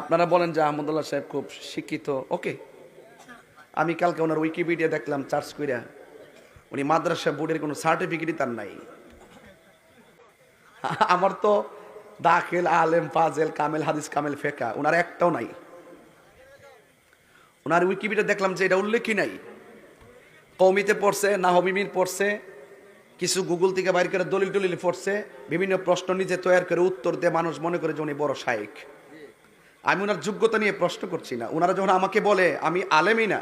আপনারা বলেন যে আহমদুল্লাহ সাহেব খুব শিক্ষিত, ওকে। আমি কালকে ওনার উইকিপিডিয়া দেখলাম চার্জ কইরা। উনি মাদ্রাসা বোর্ডের কোনো সার্টিফিকেটই তার নাই। আমার তো দাখিল, আলেম, ফাজেল, কামেল, হাদিস, কামেল, ফেকা, ওনার একটাও নাই। ওনার উইকিপিডিয়া দেখলাম যে এটা উল্লেখই নাই। কৌমিতে পড়ছে না হবিমির পড়ছে, কিছু গুগল থেকে বাইর করে দলিল টলিল পড়ছে, বিভিন্ন প্রশ্ন নিজে তৈরি করে উত্তর দিয়ে মানুষ মনে করে যে উনি বড় শায়েক। আমি ওনার যোগ্যতা নিয়ে প্রশ্ন করছি না। ওনারা যখন আমাকে বলে, আমি আলেমই না,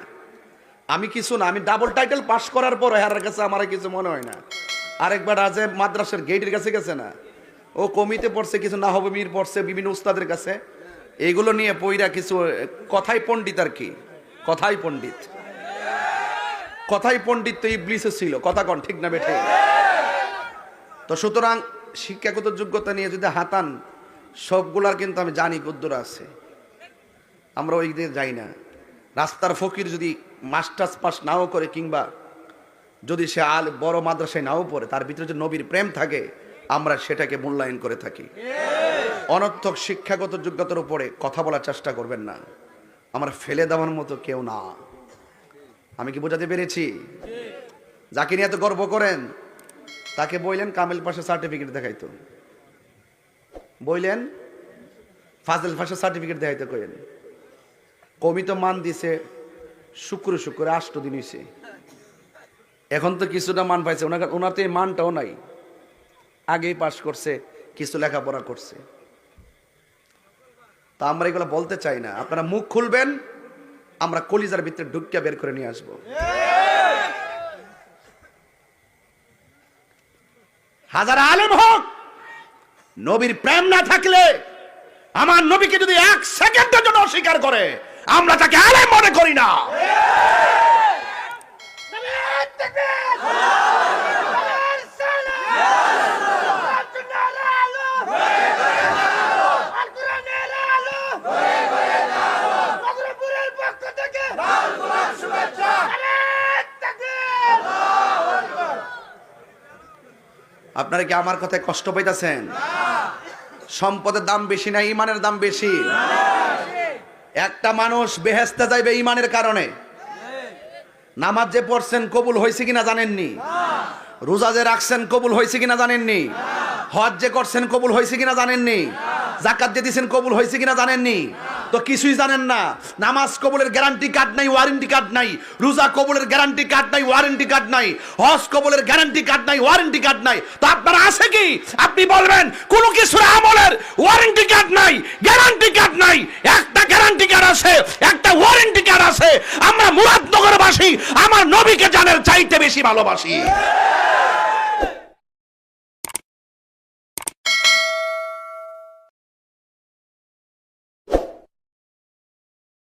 আমি কিছু না, আমি ডাবল টাইটেল পাশ করার পর হেরার কাছে আমার কিছু মনে হয় না। আরেকবার আজে মাদ্রাসার গেটের কাছে গেছে না। ও কমিতে পড়ছে, কিছু না হবে, মির পড়ছে, বিভিন্ন উস্তাদের কাছে। এইগুলো নিয়ে পইরা কিছু, কথাই পণ্ডিত আর কি, কথাই পণ্ডিত। কথাই পণ্ডিত তো ইবলিসে ছিল, কথা কন, ঠিক না বেঠে? তো সুতরাং শিক্ষাগত যোগ্যতা নিয়ে যদি হাতান সবগুলার কিন্তু আমি জানি কদ্দুর আছে। আমরা ওই দিকে যাই না। রাস্তার ফকির যদি মাস্টার্স পাস নাও করে কিংবা যদি সে আল বড় মাদ্রাসায় নাও পড়ে, তার ভিতরে যে নবীর প্রেম থাকে, আমরা সেটাকে মূল্যায়ন করে থাকি। অনর্থক শিক্ষাগত যোগ্যতার উপরে কথা বলার চেষ্টা করবেন না। আমার ফেলে দেওয়ার মতো কেউ না। আমি কি বোঝাতে পেরেছি? যাকে নিয়ে এত গর্ব করেন, তাকে বললেন কামেল পাশে সার্টিফিকেট দেখাইতো। বললেন ফাজল ফাঁসে সার্টিফিকেট দেখাইতে কইলেন। কমি তো মান দিছে, শুক্র শুক্র, আষ্ট দিন হয়েছে এখন তো কিছুটা মান পাইছে, ওনার ওনার তো এই মানটাও নাই। আগেই পাশ করছে, কিছু লেখাপড়া করছে। তা আমরা এগুলো বলতে চাই না। আপনারা মুখ খুলবেন, আমরা কলিজার ভিতরে ঢুকিয়া বের করে নিয়ে আসব। হাজার আলেম হোক নবীর প্রেম না থাকলে আমার নবীকে যদি এক সেকেন্ডের জন্য অস্বীকার করে, আমরা তাকে আলেম মনে করি আপনারা কি আমার কথায় কষ্ট পাইতেছেন? সম্পদের দাম বেশি না ইমানের দাম বেশি? একটা মানুষ বেহেস্তে যাইবে ইমানের কারণে। নামাজ যে পড়ছেন কবুল হয়েছে কিনা জানেননি? রোজা যে রাখছেন কবুল হয়েছে কিনা জানেননি? হজ যে করছেন কবুল হয়েছে কিনা জানেননি? জাকাত যে দিছেন কবুল হয়েছে কিনা জানেননি? তো কিছুই জানেন না। নামাজ কবুলের গ্যারান্টি কার্ড নাই ওয়ারেন্টি কার্ড নাই। রোজা কবুলের গ্যারান্টি কার্ড নাই ওয়ারেন্টি কার্ড নাই। হজ কবুলের গ্যারান্টি কার্ড নাই ওয়ারেন্টি কার্ড নাই। তো আপনার আছে কি? আপনি বলবেন, কোনো কিছুর আমলের ওয়ারেন্টি কার্ড নাই গ্যারান্টি কার্ড নাই। একটা গ্যারান্টি কার্ড আছে, একটা ওয়ারেন্টি কার্ড আছে। আমরা মুরাদনগরবাসী, আমার নবীকে জানের চাইতে বেশি ভালোবাসি।